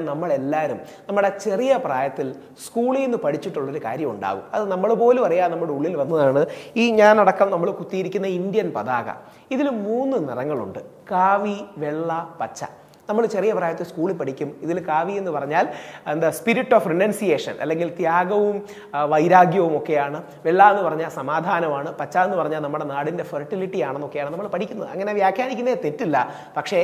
നമ്മളെല്ലാവരും നമ്മുടെ ചെറിയ പ്രായത്തിൽ സ്കൂളിൽ നിന്ന് പഠിച്ചിട്ടുള്ളൊരു കാര്യം ഉണ്ടാകും. അത് നമ്മൾ പോലും അറിയാതെ നമ്മുടെ ഉള്ളിൽ വന്നതാണ്. ഈ ഞാനടക്കം നമ്മൾ കുത്തിയിരിക്കുന്ന ഇന്ത്യൻ പതാക. ഇതിൽ മൂന്ന് നിറങ്ങളുണ്ട്. കാവി വെള്ള പച്ച. നമ്മൾ ചെറിയ പ്രായത്തിൽ സ്കൂളിൽ പഠിക്കും. ഇതിൽ കാവി എന്ന് പറഞ്ഞാൽ എന്താ സ്പിരിറ്റ് ഓഫ് റിനൻസിയേഷൻ അല്ലെങ്കിൽ ത്യാഗവും വൈരാഗ്യവും ഒക്കെയാണ്. വെള്ള എന്ന് പറഞ്ഞാൽ സമാധാനമാണ്. പച്ച എന്ന് പറഞ്ഞാൽ നമ്മുടെ നാടിന്റെ ഫെർട്ടിലിറ്റി ആണെന്നൊക്കെയാണ് നമ്മൾ പഠിക്കുന്നത്. അങ്ങനെ വ്യാഖ്യാനിക്കുന്നേ തെറ്റില്ല. പക്ഷേ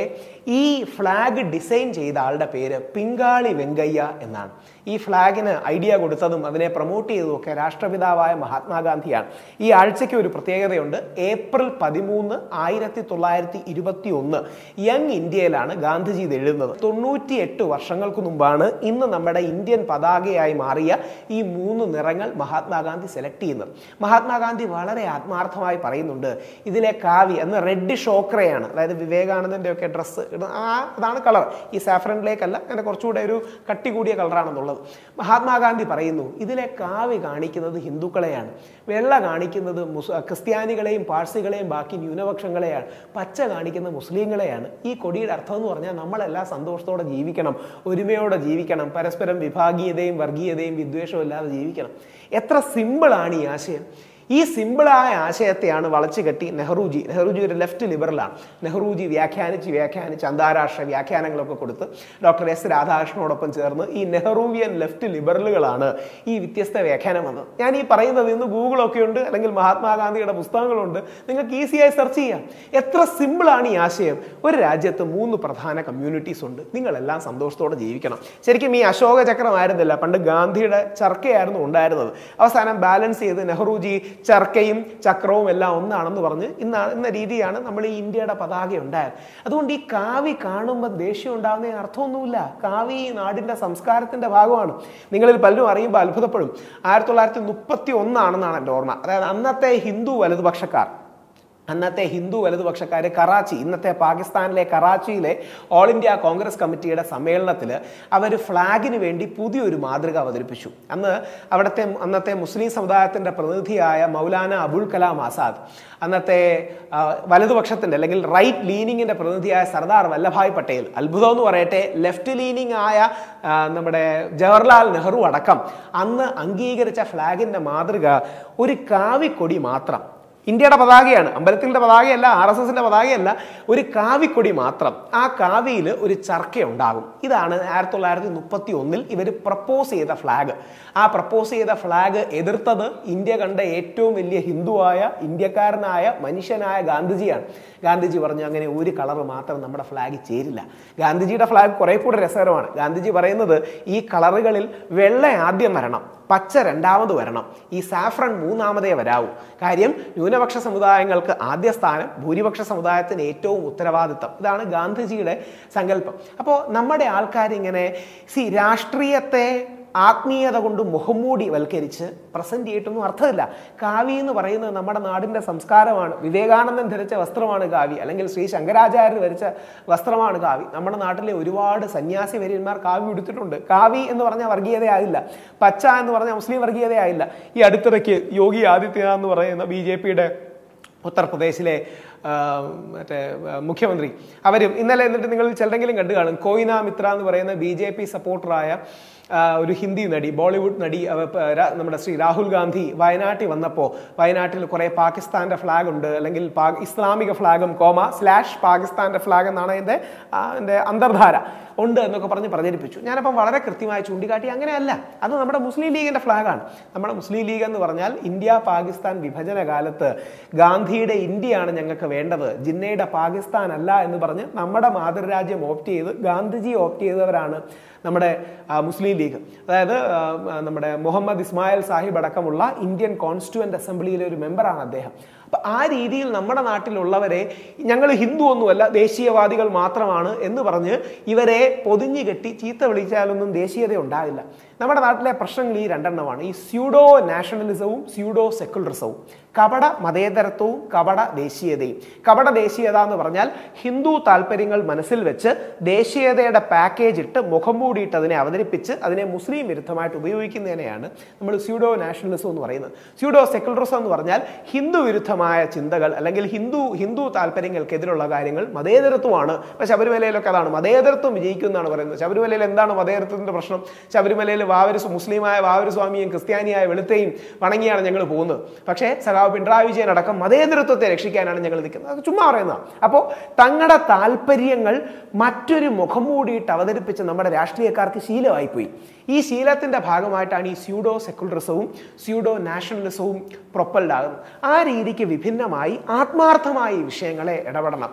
ഈ ഫ്ലാഗ് ഡിസൈൻ ചെയ്ത ആളുടെ പേര് പിങ്കാളി വെങ്കയ്യ എന്നാണ്. ഈ ഫ്ലാഗിന് ഐഡിയ കൊടുത്തതും അതിനെ പ്രൊമോട്ട് ചെയ്തതും ഒക്കെ രാഷ്ട്രപിതാവായ മഹാത്മാഗാന്ധിയാണ്. ഈ ആഴ്ചയ്ക്ക് ഒരു പ്രത്യേകതയുണ്ട്. ഏപ്രിൽ പതിമൂന്ന് ആയിരത്തി തൊള്ളായിരത്തി ഇരുപത്തി ഒന്ന് യങ് ഇന്ത്യയിലാണ് ഗാന്ധിജി ഇത് എഴുതുന്നത്. തൊണ്ണൂറ്റി എട്ട് വർഷങ്ങൾക്ക് മുമ്പാണ് ഇന്ന് നമ്മുടെ ഇന്ത്യൻ പതാകയായി മാറിയ ഈ മൂന്ന് നിറങ്ങൾ മഹാത്മാഗാന്ധി സെലക്ട് ചെയ്യുന്നത്. മഹാത്മാഗാന്ധി വളരെ ആത്മാർത്ഥമായി പറയുന്നുണ്ട് ഇതിലെ കാവി എന്ന റെഡ് ഷോക്രയാണ് അതായത് വിവേകാനന്ദന്റെ ഒക്കെ ഡ്രസ്സ് ആ അതാണ് കളർ ഈ സാഫ്രനിലേക്കല്ല അങ്ങനെ കുറച്ചുകൂടെ ഒരു കട്ടി കൂടിയ കളറാണെന്നുള്ളത് മഹാത്മാഗാന്ധി പറയുന്നു ഇതിലെ കാവി കാണിക്കുന്നത് ഹിന്ദുക്കളെയാണ്. വെള്ള കാണിക്കുന്നത് മുസ് ക്രിസ്ത്യാനികളെയും പാഴ്സികളെയും ബാക്കി ന്യൂനപക്ഷങ്ങളെയാണ്. പച്ച കാണിക്കുന്ന മുസ്ലിങ്ങളെയാണ്. ഈ കൊടിയുടെ അർത്ഥം എന്ന് പറഞ്ഞാൽ നമ്മളെല്ലാം സന്തോഷത്തോടെ ജീവിക്കണം ഒരുമയോടെ ജീവിക്കണം പരസ്പരം വിഭാഗീയതയും വർഗീയതയും വിദ്വേഷവും ഇല്ലാതെ ജീവിക്കണം. എത്ര സിമ്പിളാണ് ഈ ആശയം. ഈ സിമ്പിളായ ആശയത്തെയാണ് വളച്ചു കെട്ടി നെഹ്റുജി. നെഹ്റുജി ഒരു ലെഫ്റ്റ് ലിബറലാണ്. നെഹ്റുജി വ്യാഖ്യാനിച്ച് വ്യാഖ്യാനിച്ച് അന്താരാഷ്ട്ര വ്യാഖ്യാനങ്ങളൊക്കെ കൊടുത്ത് ഡോക്ടർ എസ് രാധാകൃഷ്ണനോടൊപ്പം ചേർന്ന് ഈ നെഹ്റുവിയൻ ലെഫ്റ്റ് ലിബറലുകളാണ് ഈ വ്യത്യസ്ത വ്യാഖ്യാനം വന്നത്. ഞാൻ ഈ പറയുന്നത് ഇന്ന് ഗൂഗിളൊക്കെ ഉണ്ട് അല്ലെങ്കിൽ മഹാത്മാഗാന്ധിയുടെ പുസ്തകങ്ങളുണ്ട്. നിങ്ങൾക്ക് ഈസിയായി സെർച്ച് ചെയ്യാം. എത്ര സിമ്പിളാണ് ഈ ആശയം? ഒരു രാജ്യത്ത് മൂന്ന് പ്രധാന കമ്മ്യൂണിറ്റീസ് ഉണ്ട്. നിങ്ങളെല്ലാം സന്തോഷത്തോടെ ജീവിക്കണം. ശരിക്കും ഈ അശോക ചക്രമായിരുന്നില്ല പണ്ട് ഗാന്ധിയുടെ ചർക്കയായിരുന്നു ഉണ്ടായിരുന്നത്. അവസാനം ബാലൻസ് ചെയ്ത് നെഹ്റുജി ചർക്കയും ചക്രവും എല്ലാം ഒന്നാണെന്ന് പറഞ്ഞ് ഇന്ന എന്ന രീതിയാണ് നമ്മൾ ഈ ഇന്ത്യയുടെ പതാക ഉണ്ടായത്. അതുകൊണ്ട് ഈ കാവി കാണുമ്പോൾ ദേഷ്യം ഉണ്ടാകുന്നതിന് അർത്ഥമൊന്നുമില്ല. കാവി ഈ നാടിന്റെ സംസ്കാരത്തിന്റെ ഭാഗമാണ്. നിങ്ങളിൽ പലരും അറിയുമ്പോൾ അത്ഭുതപ്പെടും. ആയിരത്തി തൊള്ളായിരത്തി മുപ്പത്തി ഒന്നാണെന്നാണ് എന്റെ ഓർമ്മ. അതായത് അന്നത്തെ ഹിന്ദു വലതുപക്ഷക്കാർ അന്നത്തെ ഹിന്ദു വലതുപക്ഷക്കാർ കറാച്ചി ഇന്നത്തെ പാകിസ്ഥാനിലെ കറാച്ചിയിലെ ഓൾ ഇന്ത്യ കോൺഗ്രസ് കമ്മിറ്റിയുടെ സമ്മേളനത്തിൽ അവർ ഫ്ലാഗിന് വേണ്ടി പുതിയൊരു മാതൃക അവതരിപ്പിച്ചു. അന്ന് അവിടുത്തെ അന്നത്തെ മുസ്ലിം സമുദായത്തിന്റെ പ്രതിനിധിയായ മൗലാന അബുൽ കലാം ആസാദ് അന്നത്തെ വലതുപക്ഷത്തിന്റെ അല്ലെങ്കിൽ റൈറ്റ് ലീനിങ്ങിന്റെ പ്രതിനിധിയായ സർദാർ വല്ലഭായ് പട്ടേൽ അത്ഭുതം എന്ന് പറയട്ടെ ലെഫ്റ്റ് ലീനിങ് ആയ നമ്മുടെ ജവഹർലാൽ നെഹ്റു അടക്കം അന്ന് അംഗീകരിച്ച ഫ്ലാഗിന്റെ മാതൃക ഒരു കാവിക്കൊടി മാത്രം. ഇന്ത്യയുടെ പതാകയാണ് അമ്പലത്തിന്റെ പതാകയല്ല ആർ എസ് എസിന്റെ പതാകയല്ല ഒരു കാവിക്കൊടി മാത്രം. ആ കാവിയിൽ ഒരു ചർക്ക ഉണ്ടാകും. ഇതാണ് ആയിരത്തി തൊള്ളായിരത്തി മുപ്പത്തി ഒന്നിൽ ഇവർ പ്രപ്പോസ് ചെയ്ത ഫ്ലാഗ് ആ പ്രപ്പോസ് ചെയ്ത ഫ്ലാഗ് എതിർത്തത് ഇന്ത്യ കണ്ട ഏറ്റവും വലിയ ഹിന്ദുവായ ഇന്ത്യക്കാരനായ മനുഷ്യനായ ഗാന്ധിജിയാണ്. ഗാന്ധിജി പറഞ്ഞു അങ്ങനെ ഒരു കളർ മാത്രം നമ്മുടെ ഫ്ലാഗ് ചേരില്ല. ഗാന്ധിജിയുടെ ഫ്ലാഗ് കുറേ കൂടെ രസകരമാണ്. ഗാന്ധിജി പറയുന്നത് ഈ കളറുകളിൽ വെള്ള ആദ്യം വരണം. പച്ച രണ്ടാമത് വരണം. ഈ സാഫ്രൺ മൂന്നാമതേ വരാവൂ. കാര്യം ന്യൂനപക്ഷ സമുദായങ്ങൾക്ക് ആദ്യ സ്ഥാനം ഭൂരിപക്ഷ സമുദായത്തിന് ഏറ്റവും ഉത്തരവാദിത്തം. ഇതാണ് ഗാന്ധിജിയുടെ സങ്കല്പം. അപ്പോൾ നമ്മുടെ ആൾക്കാരിങ്ങനെ സി രാഷ്ട്രീയത്തെ ആത്മീയത കൊണ്ട് മുഖംമൂടി വൽക്കരിച്ച് പ്രസന്റ് ചെയ്തിട്ടൊന്നും അർത്ഥമില്ല. കാവി എന്ന് പറയുന്നത് നമ്മുടെ നാടിന്റെ സംസ്കാരമാണ്. വിവേകാനന്ദൻ ധരിച്ച വസ്ത്രമാണ് കാവി അല്ലെങ്കിൽ ശ്രീ ശങ്കരാചാര്യർ ധരിച്ച വസ്ത്രമാണ് കാവി നമ്മുടെ നാട്ടിലെ ഒരുപാട് സന്യാസി വര്യന്മാർ കാവി ഉടുത്തിട്ടുണ്ട്. കാവി എന്ന് പറഞ്ഞാൽ വർഗീയതയായില്ല. പച്ച എന്ന് പറഞ്ഞാൽ മുസ്ലിം വർഗീയതയായില്ല. ഈ അടുത്തിടയ്ക്ക് യോഗി ആദിത്യനാഥ് എന്ന് പറയുന്ന ബി ജെ പിയുടെ ഉത്തർപ്രദേശിലെ മറ്റേ മുഖ്യമന്ത്രി. അവരും ഇന്നലെ എന്നിട്ട് നിങ്ങൾ ചിലരെങ്കിലും കണ്ടു കാണും. കോയിന മിത്ര എന്ന് പറയുന്ന ബി ജെ പി സപ്പോർട്ടറായ ഒരു ഹിന്ദി നടി ബോളിവുഡ് നടി നമ്മുടെ ശ്രീ രാഹുൽ ഗാന്ധി വയനാട്ടിൽ വന്നപ്പോൾ വയനാട്ടിൽ കുറേ പാകിസ്ഥാന്റെ ഫ്ലാഗ് ഉണ്ട് അല്ലെങ്കിൽ ഇസ്ലാമിക ഫ്ലാഗും കോമ സ്ലാഷ് പാകിസ്ഥാന്റെ ഫ്ലാഗ് എന്നാണ് അതിന്റെ എന്റെ അന്തർധാര. ഉണ്ട് എന്നൊക്കെ പറഞ്ഞ് പ്രചരിപ്പിച്ചു. ഞാനപ്പം വളരെ കൃത്യമായി ചൂണ്ടിക്കാട്ടി അങ്ങനെയല്ല. അത് നമ്മുടെ മുസ്ലിം ലീഗിന്റെ ഫ്ലാഗാണ് നമ്മുടെ മുസ്ലിം ലീഗ് എന്ന് പറഞ്ഞാൽ ഇന്ത്യ പാകിസ്ഥാൻ വിഭജന കാലത്ത് ഗാന്ധിയുടെ ഇന്ത്യയാണ് ഞങ്ങൾക്ക് വേണ്ടത്. ജിന്നയുടെ പാകിസ്ഥാൻ അല്ല എന്ന് പറഞ്ഞ് നമ്മുടെ മാതൃരാജ്യം ഓപ്റ്റ് ചെയ്ത് ഗാന്ധിജി ഓപ്റ്റ് ചെയ്തവരാണ് നമ്മുടെ മുസ്ലിം ലീഗ്. അതായത് നമ്മുടെ മുഹമ്മദ് ഇസ്മായിൽ സാഹിബ് അടക്കമുള്ള ഇന്ത്യൻ കോൺസ്റ്റിറ്റ്യൂവന്റ് അസംബ്ലിയിലെ ഒരു മെമ്പറാണ് അദ്ദേഹം. അപ്പം ആ രീതിയിൽ നമ്മുടെ നാട്ടിലുള്ളവരെ ഞങ്ങൾ ഹിന്ദു ഒന്നുമല്ല ദേശീയവാദികൾ മാത്രമാണ് എന്ന് പറഞ്ഞ് ഇവരെ പൊതിഞ്ഞു കെട്ടി ചീത്ത വിളിച്ചാലൊന്നും ദേശീയത ഉണ്ടാവില്ല. നമ്മുടെ നാട്ടിലെ പ്രശ്നങ്ങൾ ഈ രണ്ടെണ്ണമാണ്. ഈ സ്യൂഡോ നാഷണലിസവും സ്യൂഡോ സെക്കുലറിസവും കപട മതേതരത്വവും കപട ദേശീയതയും. കപട ദേശീയത എന്ന് പറഞ്ഞാൽ ഹിന്ദു താല്പര്യങ്ങൾ മനസ്സിൽ വെച്ച് ദേശീയതയുടെ പാക്കേജ് ഇട്ട് മുഖം മൂടിയിട്ട് അതിനെ അവതരിപ്പിച്ച് അതിനെ മുസ്ലിം വിരുദ്ധമായിട്ട് ഉപയോഗിക്കുന്നതിനെയാണ് നമ്മൾ സ്യൂഡോ നാഷണലിസം എന്ന് പറയുന്നത്. സ്യൂഡോ സെക്കുലറിസം എന്ന് പറഞ്ഞാൽ ഹിന്ദു വിരുദ്ധമായ ചിന്തകൾ അല്ലെങ്കിൽ ഹിന്ദു ഹിന്ദു താല്പര്യങ്ങൾക്കെതിരുള്ള കാര്യങ്ങൾ മതേതരത്വമാണ്. ഇപ്പം ശബരിമലയിലൊക്കെ അതാണ് മതേതരത്വം വിജയിക്കുന്നതാണ് പറയുന്നത്. ശബരിമലയിൽ എന്താണ് മതേതരത്വത്തിന്റെ പ്രശ്നം? ശബരിമലയിൽ വാവര് മുസ്ലിമായ വാവര് സ്വാമിയും ക്രിസ്ത്യാനിയായ വെളുത്തയും വണങ്ങിയാണ് ഞങ്ങൾ പോകുന്നത്. പക്ഷേ സഖാവ് പിണറായി വിജയൻ അടക്കം മതേതൃത്വത്തെ രക്ഷിക്കാനാണ് ഞങ്ങൾ നിൽക്കുന്നത്. അത് ചുമ്മാ പറയുന്നതാണ് അപ്പോൾ തങ്ങളുടെ താല്പര്യങ്ങൾ മറ്റൊരു മുഖം മൂടിയിട്ട് അവതരിപ്പിച്ച് നമ്മുടെ രാഷ്ട്രീയക്കാർക്ക് ശീലമായിപ്പോയി. ഈ ശീലത്തിന്റെ ഭാഗമായിട്ടാണ് ഈ സ്യൂഡോ സെക്കുലറിസവും സ്യൂഡോ നാഷണലിസവും പ്രൊപ്പൽഡ് ആകുന്നത് ആ രീതിക്ക് വിഭിന്നമായി ആത്മാർത്ഥമായി വിഷയങ്ങളെ ഇടപെടണം.